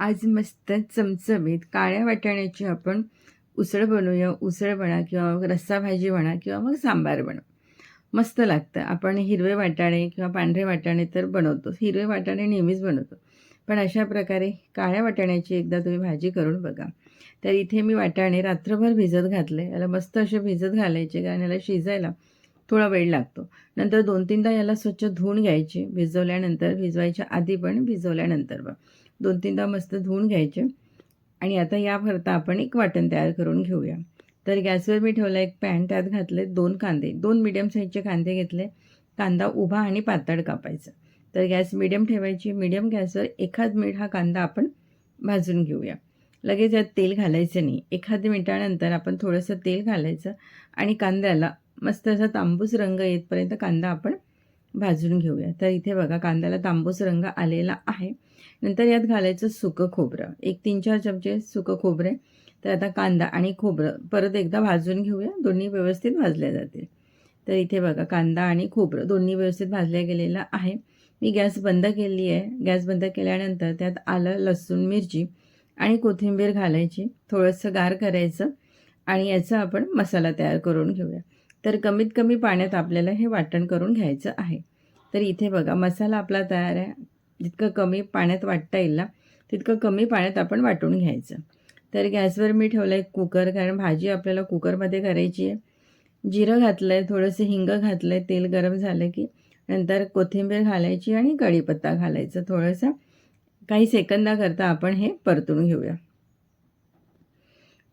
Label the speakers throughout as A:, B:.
A: आज मस्त चमचमीत काळ्या वाटाण्याची आपण उसळ बनवूया. उसळ म्हणा किंवा मग रस्सा भाजी म्हणा किंवा मग सांबार बनव. मस्त लागतं. आपण हिरवे वाटाणे किंवा पांढरे वाटाणे तर बनवतो हिरवे वाटाणे नेहमीच बनवतो. पण अशा प्रकारे काळ्या वाटाण्याची एकदा तुम्ही भाजी करून बघा. तर इथे मी वाटाणे रात्रभर भिजत घातले. याला मस्त असे भिजत घालायचे कारण याला शिजायला थोडा वेळ लागतो. नंतर दोन तीनदा याला स्वच्छ धुवून घ्यायचे. भिजवल्यानंतर भिजवायच्या आधी पण भिजवल्यानंतर पण दोन तीनदा मस्त धुवून घ्यायचे. आणि आता याकरता आपण एक वाटण तयार करून घेऊया. तर गॅसवर मी ठेवला एक पॅन. त्यात घातले दोन कांदे. दोन मिडियम साईजचे कांदे घेतले. कांदा उभा आणि पातळ कापायचा. तर गॅस मिडियम ठेवायची. मिडियम गॅसवर एखाद मिनिट हा कांदा आपण भाजून घेऊया. लगेच यात तेल घालायचं नाही. एखाद मिनिटानंतर आपण थोडंसं तेल घालायचं आणि कांद्याला मस्त असा तांबूस रंग येतपर्यंत कांदा आपण भाजून घेऊया. तर इथे बघा कांद्याला तांबूस रंग आलेला आहे. नंतर यात घालायचं सुकं खोबरं. एक तीन चार चमचे सुकं खोबरे तर आता कांदा आणि खोबरं परत एकदा भाजून घेऊया. दोन्ही व्यवस्थित भाजल्या जातील. तर इथे बघा कांदा आणि खोबरं दोन्ही व्यवस्थित भाजल्या गेलेलं आहे. मी गॅस बंद केली आहे. गॅस बंद केल्यानंतर त्यात आलं लसूण मिरची आणि कोथिंबीर घालायची. थोडंसं गार करायचं आणि याचा आपण मसाला तयार करून घेऊया. तर कमीत कमी पाण्यात आपल्याला हे वाटण करून घ्यायचं आहे. तर इथे बघा मसाला आपला तयार आहे. जितकं कमी पाण्यात वाटता येईल ना तितकं कमी पाण्यात आपण वाटून घ्यायचं. तर गॅसवर मी ठेवलं आहे कुकर कारण भाजी आपल्याला कुकरमध्ये करायची आहे. जिरं घातलं आहे थोडंसं हिंग घातलं आहे तेल गरम झालं की नंतर कोथिंबीर घालायची आणि कढीपत्ता घालायचा. थोडंसं काही सेकंदाकरता आपण हे परतून घेऊया.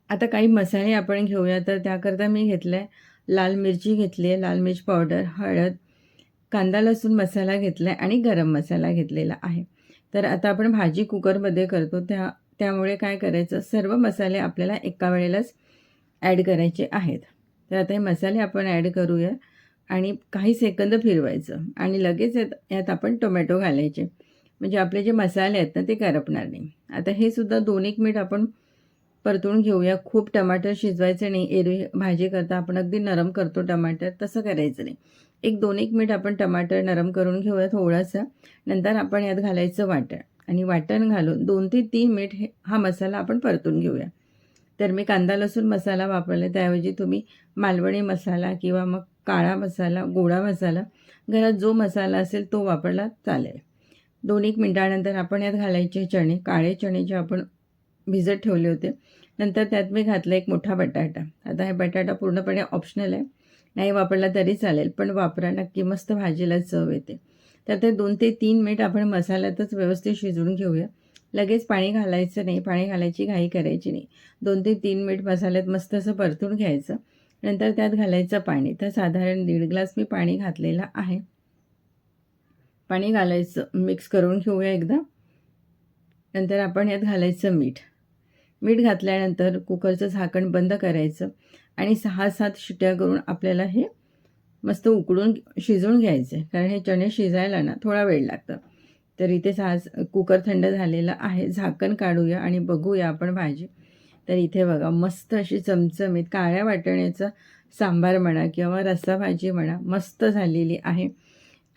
A: आता काही मसाले आपण घेऊया तर त्याकरता मी घेतलं आहे लाल मिरची घेतली आहे लाल मिरची पावडर हळद कांदा लसूण मसाला घेतला आहे आणि गरम मसाला घेतलेला आहे. तर आता आपण भाजी कुकरमध्ये करतो. त्या त्यामुळे काय करायचं? सर्व मसाले आपल्याला एका वेळेलाच ॲड करायचे आहेत. तर आता हे मसाले आपण ॲड करूया आणि काही सेकंद फिरवायचं आणि लगेच यात आपण टोमॅटो घालायचे. म्हणजे आपले जे मसाले आहेत ना ते करपणार नाही. आता हे सुद्धा दोन एक मिनिट आपण परतून घेऊया. खूप टमाटर शिजवायचे नाही. एरवी भाजी करता आपण अगदी नरम करतो टमाटर. तसं करायचं नाही. एक दोन एक मिनिट आपण टमाटर नरम करून घेऊया थोडंसं. नंतर आपण यात घालायचं वाटण. आणि वाटण घालून दोन ते तीन मिनिट हे हा मसाला आपण परतून घेऊया. तर मी कांदा लसूण मसाला वापरला. त्याऐवजी तुम्ही मालवणी मसाला किंवा मग काळा मसाला गोडा मसाला घरात जो मसाला असेल तो वापरला चालेल. दोन एक मिनटानंतर आपण यात घालायचे चणे. काळे चणे जे आपण भिजत ठेवले होते. नंतर त्यात मी घातलं एक मोठा बटाटा. आता हे बटाटा पूर्णपणे ऑप्शनल आहे. नाही वापरला तरी चालेल पण वापरा. नक्की मस्त भाजीला चव येते. तर ते दोन ते तीन मिनिट आपण मसाल्यातच व्यवस्थित शिजवून घेऊया. लगेच पाणी घालायचं नाही. पाणी घालायची घाई करायची नाही. दोन ते तीन मिनिट मसाल्यात मस्त असं परतून घ्यायचं. नंतर त्यात घालायचं पाणी. तर साधारण दीड ग्लास मी पाणी घातलेलं आहे. पाणी घालायचं. मिक्स करून घेऊया एकदा. नंतर आपण यात घालायचं मीठ. मीठ घातल्यानंतर कुकरचं झाकण बंद करायचं आणि सहा सात शिट्या करून आपल्याला हे मस्त उकडून शिजवून घ्यायचं आहे कारण हे चणे शिजायला ना थोडा वेळ लागतं. तर इथे सहा कुकर थंड झालेला आहे. झाकण काढूया आणि बघूया आपण भाजी. तर इथे बघा मस्त अशी चमचमीत काळ्या वाटण्याचा सांबार म्हणा किंवा रस्सा भाजी म्हणा मस्त झालेली आहे.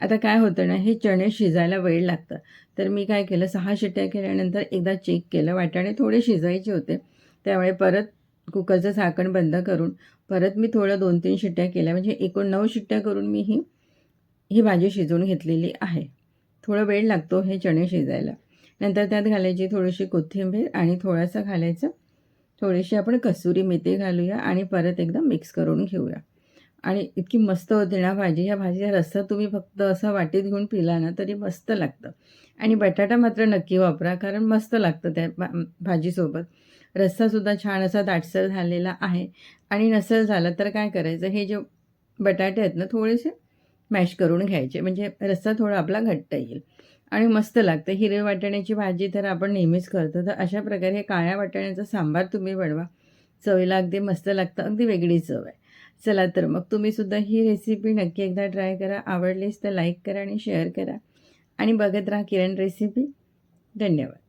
A: आता काय होतं ना हे चणे शिजायला वेळ लागतं. तर मी काय केलं सहा शिट्ट्या केल्यानंतर एकदा चेक केलं वाटाणे थोडे शिजायचे होते. त्यामुळे परत कुकरचं झाकण बंद करून परत मी थोडं दोन तीन शिट्ट्या केल्या. म्हणजे एकूण नऊ शिट्ट्या करून मी ही ही भाजी शिजवून घेतलेली आहे. थोडा वेळ लागतो हे चणे शिजायला. नंतर त्यात घालायची थोडीशी कोथिंबीर आणि थोडासा घालायचं. थोडीशी आपण कसुरी मेथी घालूया आणि परत एकदा मिक्स करून घेऊया. आणि इतकी मस्त होते ना भाजी. ह्या भाजीचा रस्सा तुम्ही फक्त असं वाटीत घेऊन पिला ना तरी मस्त लागतं. आणि बटाटा मात्र नक्की वापरा कारण मस्त लागतं त्या भा भाजीसोबत. रस्सासुद्धा छान असा दाटसर झालेला आहे. आणि नसेल झालं तर काय करायचं? हे जे बटाटे आहेत ना थोडेसे मॅश करून घ्यायचे. म्हणजे रस्सा थोडा आपला घट्ट येईल. आणि मस्त लागतं. हिरव्या वाटाण्याची भाजी तर आपण नेहमीच करतो. तर अशा प्रकारे हे काळ्या वाटाण्याचा सांबार तुम्ही बनवा. चवीला अगदी मस्त लागतं. अगदी वेगळी चव आहे. चला तर मग तुम्ही सुद्धा ही रेसिपी नक्की एकदा ट्राय करा. आवडलीच तर लाईक करा आणि शेअर करा. आणि बघत राहा किरण रेसिपी धन्यवाद.